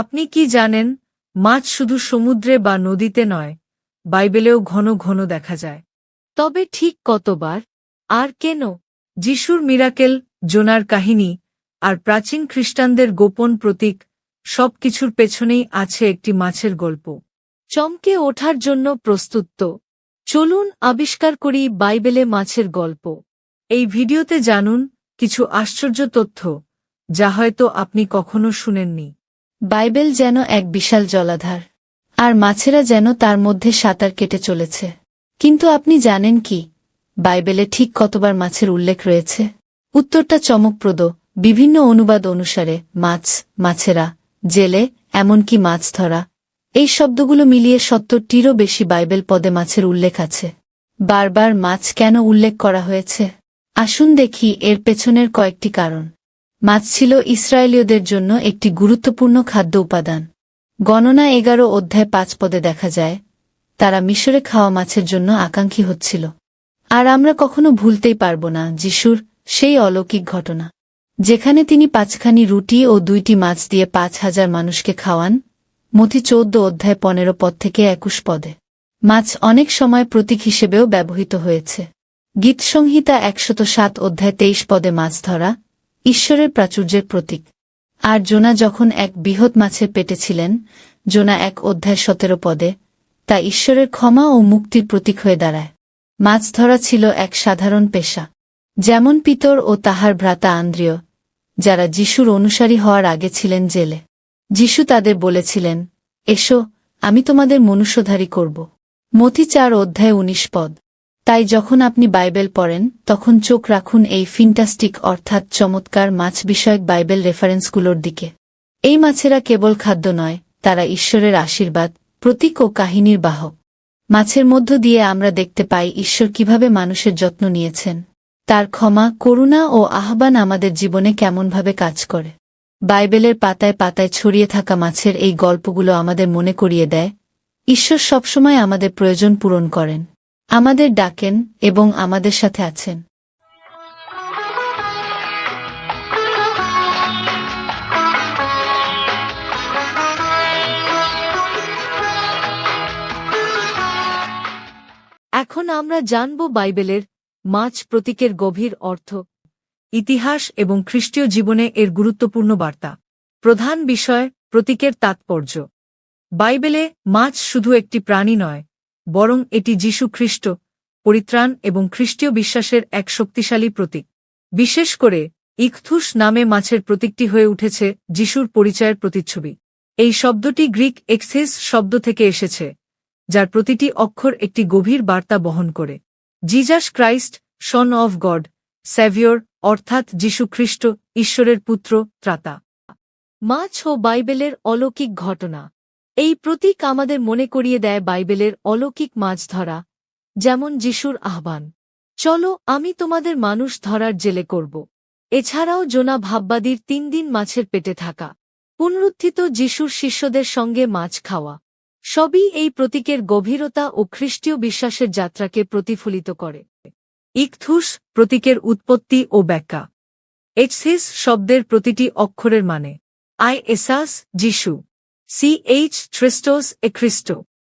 আপনি কি জানেন, মাছ শুধু সমুদ্রে বা নদীতে নয়, বাইবেলেও ঘন ঘন দেখা যায়। তবে ঠিক কতবার, আর কেন? যিশুর মিরাকেল, জোনার কাহিনী, আর প্রাচীন খ্রিস্টানদের গোপন প্রতীক সব কিছুর পেছনেই আছে একটি মাছের গল্প। চমকে ওঠার জন্য প্রস্তুত। চলুন আবিষ্কার করি বাইবেলে মাছের গল্প। এই ভিডিওতে জানুন কিছু আশ্চর্য তথ্য, যা হয়তো আপনি কখনো শুনেননি। বাইবেল যেন এক বিশাল জলাধার, আর মাছেরা যেন তার মধ্যে সাঁতার কেটে চলেছে। কিন্তু আপনি জানেন কি? বাইবেলে ঠিক কতবার মাছের উল্লেখ রয়েছে? উত্তরটা চমকপ্রদ। বিভিন্ন অনুবাদ অনুসারে মাছ, মাছেরা, জেলে, এমনকি মাছ ধরা, এই শব্দগুলো মিলিয়ে সত্তরটিরও বেশি বাইবেল পদে মাছের উল্লেখ আছে। বারবার মাছ কেন উল্লেখ করা হয়েছে? আসুন দেখি এর পেছনের কয়েকটি কারণ। মাছ ছিল ইসরায়েলীয়দের জন্য একটি গুরুত্বপূর্ণ খাদ্য উপাদান। গণনা এগারো অধ্যায় পাঁচ পদে দেখা যায়, তারা মিশরে খাওয়া মাছের জন্য আকাঙ্ক্ষী হচ্ছিল। আর আমরা কখনো ভুলতেই পারব না, যিশুর সেই অলৌকিক ঘটনা। যেখানে তিনি পাঁচখানি রুটি ও দুইটি মাছ দিয়ে পাঁচ হাজার মানুষকে খাওয়ান মথি চৌদ্দ অধ্যায় পনেরো পদ থেকে একুশ পদে। মাছ অনেক সময় প্রতীক হিসেবেও ব্যবহৃত হয়েছে। গীতসংহিতা একশত সাত অধ্যায় তেইশ পদে মাছ ধরা ঈশ্বরের প্রাচুর্যের প্রতীক। আর জোনা যখন এক বৃহৎ মাছের পেটে ছিলেন, জোনা এক অধ্যায় সতেরো পদে, তা ঈশ্বরের ক্ষমা ও মুক্তির প্রতীক হয়ে দাঁড়ায়। মাছ ধরা ছিল এক সাধারণ পেশা। যেমন পিতর ও তাহার ভ্রাতা আন্দ্রিয়, যারা যিশুর অনুসারী হওয়ার আগে ছিলেন জেলে। যিশু তাদের বলেছিলেন, এসো, আমি তোমাদের মনুষ্যধারী করব। মতি চার অধ্যায় উনিশ পদ। তাই যখন আপনি বাইবেল পড়েন, তখন চোখ রাখুন এই ফিন্টাস্টিক অর্থাৎ চমৎকার মাছ বিষয়ক বাইবেল রেফারেন্সগুলোর দিকে। এই মাছেরা কেবল খাদ্য নয়, তারা ঈশ্বরের আশীর্বাদ, প্রতীক ও কাহিনীর বাহক। মাছের মধ্য দিয়ে আমরা দেখতে পাই ঈশ্বর কীভাবে মানুষের যত্ন নিয়েছেন। তার ক্ষমা, করুণা ও আহ্বান আমাদের জীবনে কেমনভাবে কাজ করে। বাইবেলের পাতায় পাতায় ছড়িয়ে থাকা মাছের এই গল্পগুলো আমাদের মনে করিয়ে দেয়, ঈশ্বর সবসময় আমাদের প্রয়োজন পূরণ করেন। আমাদের ডাকেন এবং আমাদের সাথে আছেন। এখন আমরা জানব বাইবেলের মাছ প্রতীকের গভীর অর্থ, ইতিহাস এবং খ্রিস্টীয় জীবনে এর গুরুত্বপূর্ণ বার্তা। প্রধান বিষয় প্রতীকের তাৎপর্য। বাইবেলে মাছ শুধু একটি প্রাণী নয় বরং এটি যীশু খ্রিস্ট পরিত্রাণ এবং খ্রিস্টীয় বিশ্বাসের এক শক্তিশালী প্রতীক। বিশেষ করে, ইকথুস নামে মাছের প্রতীকটি হয়ে উঠেছে যিশুর পরিচয়ের প্রতিচ্ছবি। এই শব্দটি গ্রিক এক্সেস শব্দ থেকে এসেছে, যার প্রতিটি অক্ষর একটি গভীর বার্তা বহন করে। Jesus Christ, son of God saviour অর্থাৎ যীশু খ্রিস্ট ঈশ্বরের পুত্র, ত্রাতা। মাছ ও বাইবেলের অলৌকিক ঘটনা। এই প্রতীক আমাদের মনে করিয়ে দেয় বাইবেলের অলৌকিক মাছ ধরা যেমন যিশুর আহ্বান। চলো আমি তোমাদের মানুষ ধরার জেলে করব। এছাড়াও জোনা ভাববাদীর তিন দিন মাছের পেটে থাকা, পুনরুত্থিত যিশুর শিষ্যদের সঙ্গে মাছ খাওয়া, সবই এই প্রতীকের গভীরতা ও খ্রিস্টীয় বিশ্বাসের যাত্রাকে প্রতিফলিত করে। ইকথুস প্রতীকের উৎপত্তি ও ব্যাখ্যা। এক্সিস শব্দের প্রতিটি অক্ষরের মানে। আই এসাস যিশু। সি এইচ থ্রিস্টোস এ খ্রিস্ট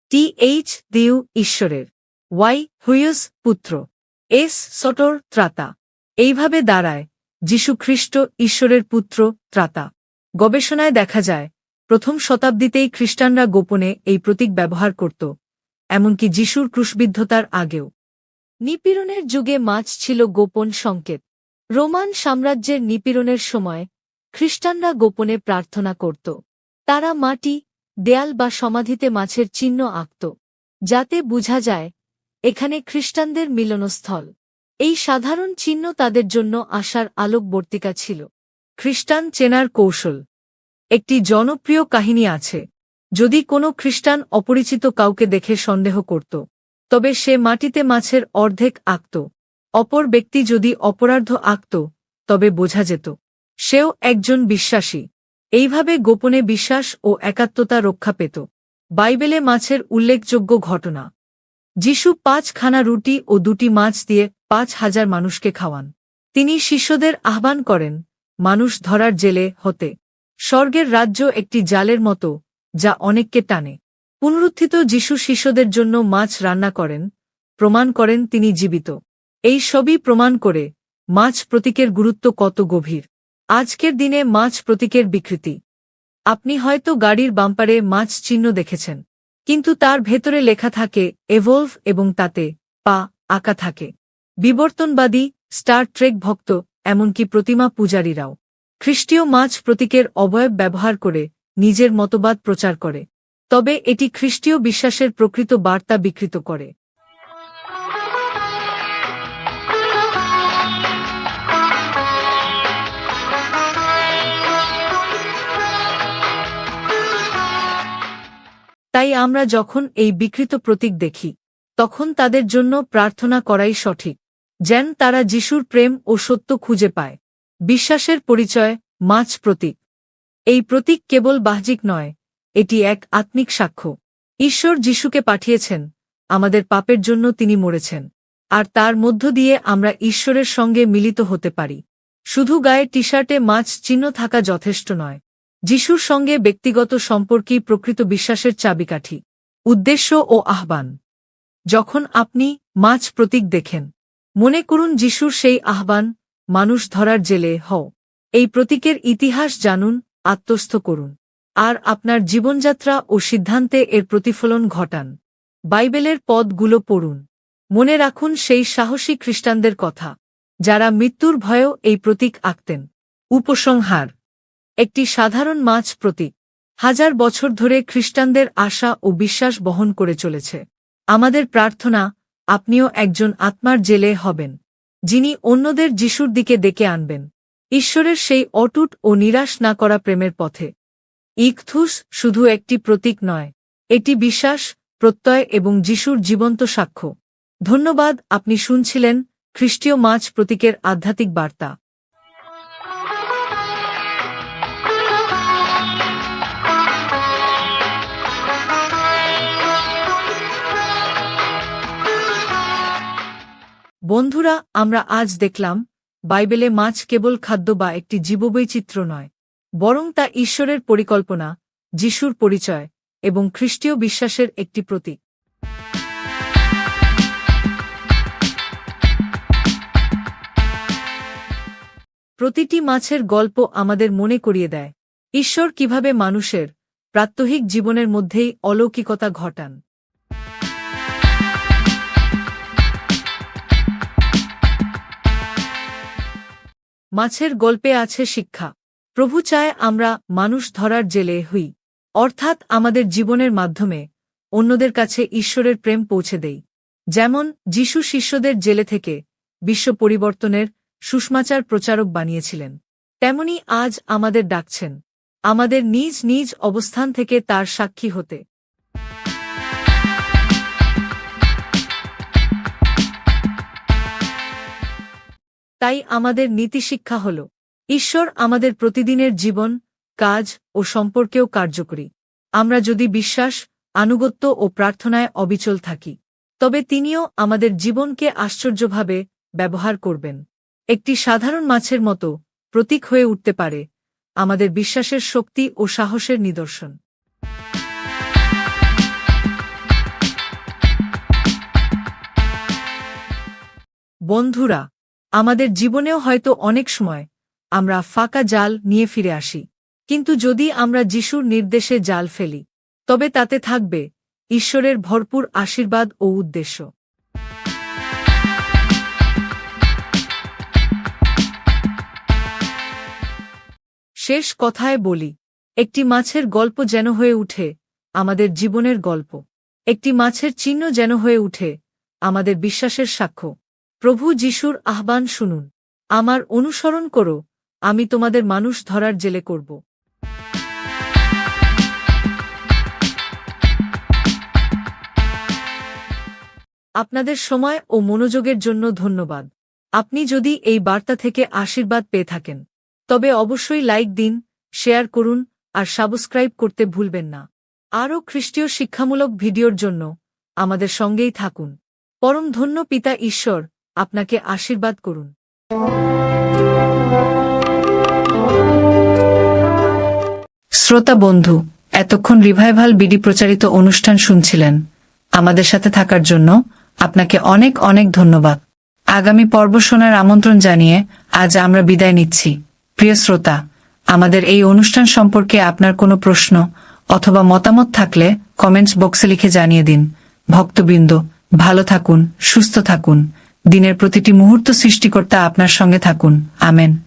টি এইচ দিউ ঈশ্বরের. ওয়াই হুইয়স পুত্র এস সটর ত্রাতা এইভাবে দাঁড়ায় যিশু খ্রিস্ট ঈশ্বরের পুত্র ত্রাতা। গবেষণায় দেখা যায়, প্রথম শতাব্দীতেই খ্রিস্টানরা গোপনে এই প্রতীক ব্যবহার করত, এমনকি যিশুর ক্রুশবিদ্ধতার আগেও। নিপীড়নের যুগে মাছ ছিল গোপন সংকেত। রোমান সাম্রাজ্যের নিপীড়নের সময় খ্রিস্টানরা গোপনে প্রার্থনা করত। তারা মাটি, দেয়াল বা সমাধিতে মাছের চিহ্ন আঁকত, যাতে বুঝা যায়, এখানে খ্রিস্টানদের মিলনস্থল। এই সাধারণ চিহ্ন তাদের জন্য আশার আলোকবর্তিকা ছিল। খ্রিস্টান চেনার কৌশল। একটি জনপ্রিয় কাহিনী আছে। যদি কোনো খ্রিস্টান অপরিচিত কাউকে দেখে সন্দেহ করত, তবে সে মাটিতে মাছের অর্ধেক আঁকত। অপর ব্যক্তি যদি অপরার্ধ আঁকত, তবে বোঝা যেত, সেও একজন বিশ্বাসী। এইভাবে গোপনে বিশ্বাস ও একাত্মতা রক্ষা পেত। বাইবেলে মাছের উল্লেখযোগ্য ঘটনা। যিশু পাঁচ খানা রুটি ও দুটি মাছ দিয়ে পাঁচ হাজার মানুষকে খাওয়ান। তিনি শিষ্যদের আহ্বান করেন, মানুষ ধরার জেলে হতে। স্বর্গের রাজ্য একটি জালের মতো, যা অনেককে টানে। পুনরুত্থিত যিশু শিষ্যদের জন্য মাছ রান্না করেন, প্রমাণ করেন তিনি জীবিত। এই সবই প্রমাণ করে মাছ প্রতীকের গুরুত্ব কত গভীর। আজকের দিনে মাছ প্রতীকের বিকৃতি। আপনি হয়তো গাড়ির বাম্পারে মাছ চিহ্ন দেখেছেন, কিন্তু তার ভেতরে লেখা থাকে, এভলভ এবং তাতে, পা আঁকা থাকে। বিবর্তনবাদী, স্টার ট্রেক ভক্ত, এমনকি প্রতিমা পূজারীরাও খ্রিস্টীয় মাছ প্রতীকের অবয়ব ব্যবহার করে নিজের মতবাদ প্রচার করে। তবে এটি খ্রিস্টীয় বিশ্বাসের প্রকৃত বার্তা বিকৃত করে। তাই আমরা যখন এই বিকৃত প্রতীক দেখি, তখন তাদের জন্য প্রার্থনা করাই সঠিক, যেন তারা যিশুর প্রেম ও সত্য খুঁজে পায়। বিশ্বাসের পরিচয়, মাছ প্রতীক। এই প্রতীক কেবল বাহ্যিক নয়, এটি এক আত্মিক সাক্ষ্য। ঈশ্বর যিশুকে পাঠিয়েছেন, আমাদের পাপের জন্য তিনি মরেছেন, আর তার মধ্য দিয়ে আমরা ঈশ্বরের সঙ্গে মিলিত হতে পারি। শুধু গায়ে টি শার্টে মাছ চিহ্ন থাকা যথেষ্ট নয় যিশুর সঙ্গে ব্যক্তিগত সম্পর্কই প্রকৃত বিশ্বাসের চাবিকাঠি, উদ্দেশ্য ও আহ্বান। যখন আপনি মাছ প্রতীক দেখেন, মনে করুন যিশুর সেই আহ্বান, মানুষ ধরার জেলে, হও। এই প্রতীকের ইতিহাস জানুন, আত্মস্থ করুন। আর আপনার জীবনযাত্রা ও সিদ্ধান্তে এর প্রতিফলন ঘটান। বাইবেলের পদগুলো পড়ুন। মনে রাখুন সেই সাহসী খ্রিস্টানদের কথা, যারা মৃত্যুর ভয়েও এই প্রতীক আঁকতেন। উপসংহার। একটি সাধারণ মাছ প্রতীক হাজার বছর ধরে খ্রিস্টানদের আশা ও বিশ্বাস বহন করে চলেছে। আমাদের প্রার্থনা, আপনিও একজন আত্মার জেলে হবেন, যিনি অন্যদের যিশুর দিকে ডেকে আনবেন। ঈশ্বরের সেই অটুট ও নিরাশ না করা প্রেমের পথে। ইকথুস শুধু একটি প্রতীক নয়, এটি বিশ্বাস, প্রত্যয় এবং যিশুর জীবন্ত সাক্ষ্য। ধন্যবাদ, আপনি শুনছিলেন খ্রিস্টীয় মাছ প্রতীকের আধ্যাত্মিক বার্তা। বন্ধুরা, আমরা আজ দেখলাম, বাইবেলে মাছ কেবল খাদ্য বা একটি জীববৈচিত্র্য নয়, বরং তা ঈশ্বরের পরিকল্পনা, যিশুর পরিচয় এবং খ্রিস্টীয় বিশ্বাসের একটি প্রতীক। প্রতিটি মাছের গল্প আমাদের মনে করিয়ে দেয়, ঈশ্বর কীভাবে মানুষের প্রাত্যহিক জীবনের মধ্যেই অলৌকিকতা ঘটান। মাছের গল্পে আছে শিক্ষা। প্রভু চায় আমরা মানুষ ধরার জেলে হই। অর্থাৎ আমাদের জীবনের মাধ্যমে অন্যদের কাছে ঈশ্বরের প্রেম পৌঁছে দেই। যেমন যিশু শিষ্যদের জেলে থেকে বিশ্ব পরিবর্তনের সুষমাচার প্রচারক বানিয়েছিলেন। তেমনি আজ আমাদের ডাকছেন। আমাদের নিজ নিজ অবস্থান থেকে তার সাক্ষী হতে। তাই আমাদের নীতিশিক্ষা হল, ঈশ্বর আমাদের প্রতিদিনের জীবন, কাজ ও সম্পর্কেও কার্যকরী। আমরা যদি বিশ্বাস, আনুগত্য ও প্রার্থনায় অবিচল থাকি, তবে তিনিও আমাদের জীবনকে আশ্চর্যভাবে ব্যবহার করবেন। একটি সাধারণ মাছের মতো প্রতীক হয়ে উঠতে পারে আমাদের বিশ্বাসের শক্তি ও সাহসের নিদর্শন। বন্ধুরা আমাদের জীবনেও হয়তো অনেক সময় আমরা ফাঁকা জাল নিয়ে ফিরে আসি। কিন্তু যদি আমরা যিশুর নির্দেশে জাল ফেলি, তবে তাতে থাকবে ঈশ্বরের ভরপুর আশীর্বাদ ও উদ্দেশ্য। শেষ কথায় বলি, একটি মাছের গল্প যেন হয়ে উঠে আমাদের জীবনের গল্প। একটি মাছের চিহ্ন যেন হয়ে উঠে আমাদের বিশ্বাসের সাক্ষ্য। প্রভু যিশুর আহ্বান শুনুন। আমার অনুসরণ করো, আমি তোমাদের মানুষ ধরার জেলে করব। আপনাদের সময় ও মনোযোগের জন্য ধন্যবাদ। আপনি যদি এই বার্তা থেকে আশীর্বাদ পেয়ে থাকেন, তবে অবশ্যই লাইক দিন, শেয়ার করুন, আর সাবস্ক্রাইব করতে ভুলবেন না। আরও খ্রিস্টীয় শিক্ষামূলক ভিডিওর জন্য আমাদের সঙ্গেই থাকুন। পরম ধন্য পিতা ঈশ্বর আপনাকে আশীর্বাদ করুন। শ্রোতা বন্ধু, এতক্ষণ রিভাইভাল বিডি প্রচারিত অনুষ্ঠান শুনছিলেন। আমাদের সাথে থাকার জন্য আপনাকে অনেক অনেক ধন্যবাদ। আগামী পর্ব শোনার আমন্ত্রণ জানিয়ে আজ আমরা বিদায় নিচ্ছি। প্রিয় শ্রোতা, আমাদের এই অনুষ্ঠান সম্পর্কে আপনার কোনো প্রশ্ন অথবা মতামত থাকলে কমেন্টস বক্সে লিখে জানিয়ে দিন। ভক্তবৃন্দ, ভালো থাকুন, সুস্থ থাকুন। দিনের প্রতিটি মুহূর্ত সৃষ্টিকর্তা আপনার সঙ্গে থাকুন। আমেন।